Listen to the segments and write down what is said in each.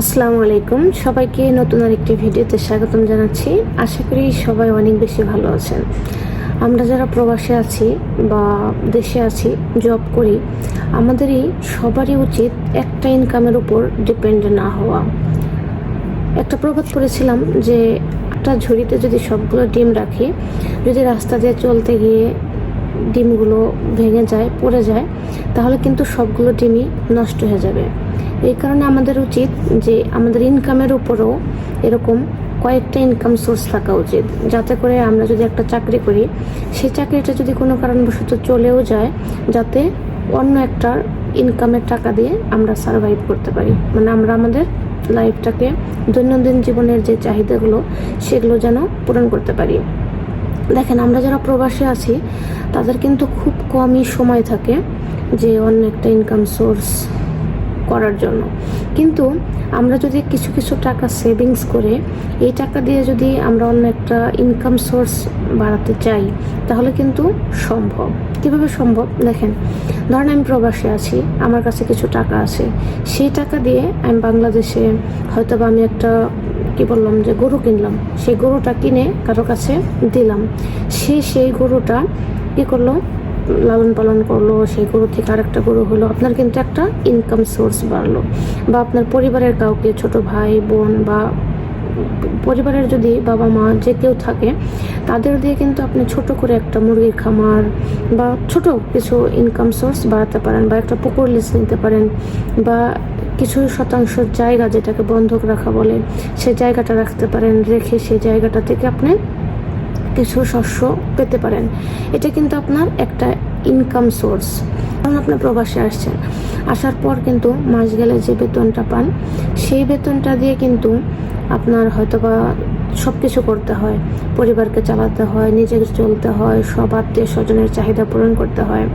আসসালামু আলাইকুম। সবাইকে নতুন আরেকটি ভিডিওতে স্বাগতম জানাচ্ছি। আশা করি সবাই অনেক বেশি ভালো আছেন। আমরা যারা প্রবাসে আছি বা দেশে আছি জব করি, আমাদেরই সবারই উচিত একটা ইনকামের উপর ডিপেন্ড না হওয়া। একটা প্রবাদ পড়েছিলাম যে একটা ঝুড়িতে যদি সবগুলো ডিম রাখি, যদি রাস্তা দিয়ে চলতে গিয়ে ডিমগুলো ভেঙে যায়, পড়ে যায়, তাহলে কিন্তু সবগুলো ডিমই নষ্ট হয়ে যাবে। এই কারণে আমাদের উচিত যে আমাদের ইনকামের উপরও এরকম কয়েকটা ইনকাম সোর্স থাকা উচিত। যাতে করে আমরা যদি একটা চাকরি করি, সেই চাকরিটা যদি কোনো কারণবশত চলেও যায়, যাতে অন্য একটা ইনকামের টাকা দিয়ে আমরা সার্ভাইভ করতে পারি। মানে আমরা আমাদের লাইফটাকে দৈনন্দিন জীবনের যে চাহিদাগুলো, সেগুলো যেন পূরণ করতে পারি। দেখেন, আমরা যারা প্রবাসে আছি, তাদের কিন্তু খুব কমই সময় থাকে যে অন্য একটা ইনকাম সোর্স করার জন্য। কিন্তু আমরা যদি কিছু কিছু টাকা সেভিংস করে, এই টাকা দিয়ে যদি আমরা অন্য একটা ইনকাম সোর্স বাড়াতে চাই, তাহলে কিন্তু সম্ভব। কীভাবে সম্ভব? দেখেন, ধরেন আমি প্রবাসে আছি, আমার কাছে কিছু টাকা আছে। সেই টাকা দিয়ে আমি বাংলাদেশে হয়তো বা আমি একটা, কি বললাম, যে গরু কিনলাম। সেই গরুটা কিনে কারও কাছে দিলাম। সে সেই গরুটা কী করল? লালন পালন করল, সেই গরু থেকে আরেকটা গরু হলো। আপনার কিন্তু একটা ইনকাম সোর্স বাড়লো। বা আপনার পরিবারের কাউকে, ছোট ভাই, বোন বা পরিবারের যদি বাবা মা যে কেউ থাকে, তাদের দিয়ে কিন্তু আপনি ছোট করে একটা মুরগির খামার বা ছোট কিছু ইনকাম সোর্স বাড়াতে পারেন বা একটা পুকুর লিজ নিতে পারেন বা কিছু শতাংশ জায়গা যেটাকে বন্ধক রাখা বলে সেই জায়গাটা রাখতে পারেন, রেখে সেই জায়গাটা থেকে আপনি কিছু শস্য পেতে পারেন। এটা কিন্তু আপনার একটা ইনকাম সোর্স কারণ আপনি প্রবাসে আসছেন। আসার পর কিন্তু মাস গেলে যে বেতনটা পান, সেই বেতনটা দিয়ে কিন্তু আপনার হয়তো বা সব কিছু করতে হয়। পরিবারকে চালাতে হয়, নিজেকে চলতে হয়, সব আত্মীয় স্বজনের চাহিদা পূরণ করতে হয়।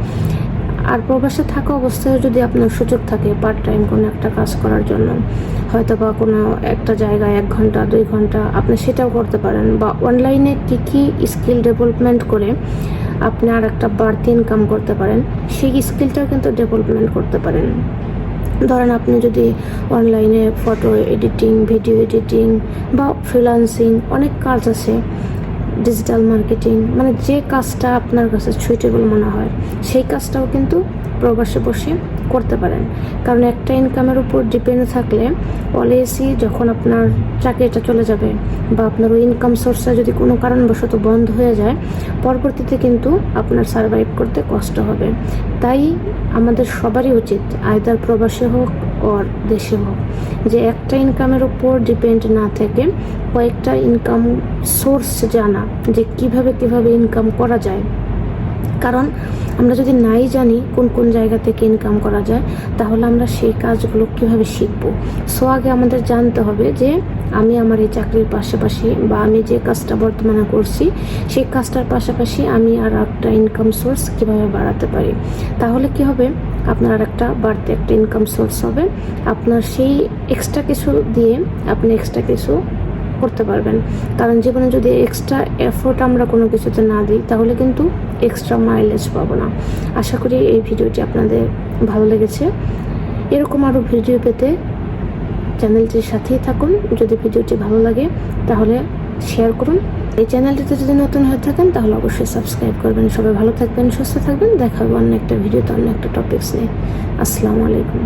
আর প্রবাসে থাকা অবস্থায় যদি আপনার সুযোগ থাকে পার্ট টাইম কোনো একটা কাজ করার জন্য হয়তো বা কোনো একটা জায়গায় এক ঘণ্টা, দুই ঘণ্টা, আপনি সেটাও করতে পারেন বা অনলাইনে কী কী স্কিল ডেভেলপমেন্ট করে আপনি আর একটা বাড়তি ইনকাম করতে পারেন, সেই স্কিলটাও কিন্তু ডেভেলপমেন্ট করতে পারেন। ধরেন আপনি যদি অনলাইনে ফটো এডিটিং ভিডিও এডিটিং বা ফ্রিলান্সিং অনেক কাজ আছে ডিজিটাল মার্কেটিং মানে যে কাজটা আপনার কাছে সুইটেবল মনে হয়, সেই কাজটাও কিন্তু প্রবাসে বসে করতে পারেন। কারণ একটা ইনকামের উপর ডিপেন্ড থাকলে অলওয়েজই যখন আপনার চাকরিটা চলে যাবে বা আপনার ওই ইনকাম সোর্সটা যদি কোনো কারণবশত বন্ধ হয়ে যায়, পরবর্তীতে কিন্তু আপনার সার্ভাইভ করতে কষ্ট হবে। তাই আমাদের সবারই উচিত আয়দার প্রবাসে হোক ওর দেশে হোক। যে একটা ইনকামের উপর ডিপেন্ড না থেকে কয়েকটা ইনকাম সোর্স জানা যে কীভাবে কীভাবে ইনকাম করা যায়। কারণ আমরা যদি নাই জানি কোন কোন জায়গা থেকে ইনকাম করা যায়, তাহলে আমরা সেই কাজগুলো কীভাবে শিখব? সো আগে আমাদের জানতে হবে যে আমি আমার এই চাকরির পাশাপাশি বা আমি যে কাজটা বর্তমানে করছি, সেই কাজটার পাশাপাশি আমি আর একটা ইনকাম সোর্স কীভাবে বাড়াতে পারি? তাহলে কি হবে? আপনার আর একটা বাড়তি একটা ইনকাম সোর্স হবে। আপনার সেই এক্সট্রা কিছু দিয়ে আপনি এক্সট্রা কিছু করতে পারবেন। কারণ জীবনে যদি এক্সট্রা এফোর্ট আমরা কোনো কিছুতে না দিই, তাহলে কিন্তু এক্সট্রা মাইলেজ পাবো না। আশা করি এই ভিডিওটি আপনাদের ভালো লেগেছে। এরকম আরও ভিডিও পেতে চ্যানেলটির সাথেই থাকুন। যদি ভিডিওটি ভালো লাগে, তাহলে শেয়ার করুন। এই চ্যানেলটিতে যদি নতুন হয়ে থাকেন, তাহলে অবশ্যই সাবস্ক্রাইব করবেন। সবাই ভালো থাকবেন, সুস্থ থাকবেন। দেখা হবে অন্য একটা ভিডিওতে, অন্য একটা টপিক্স নিয়ে। আসসালামু আলাইকুম।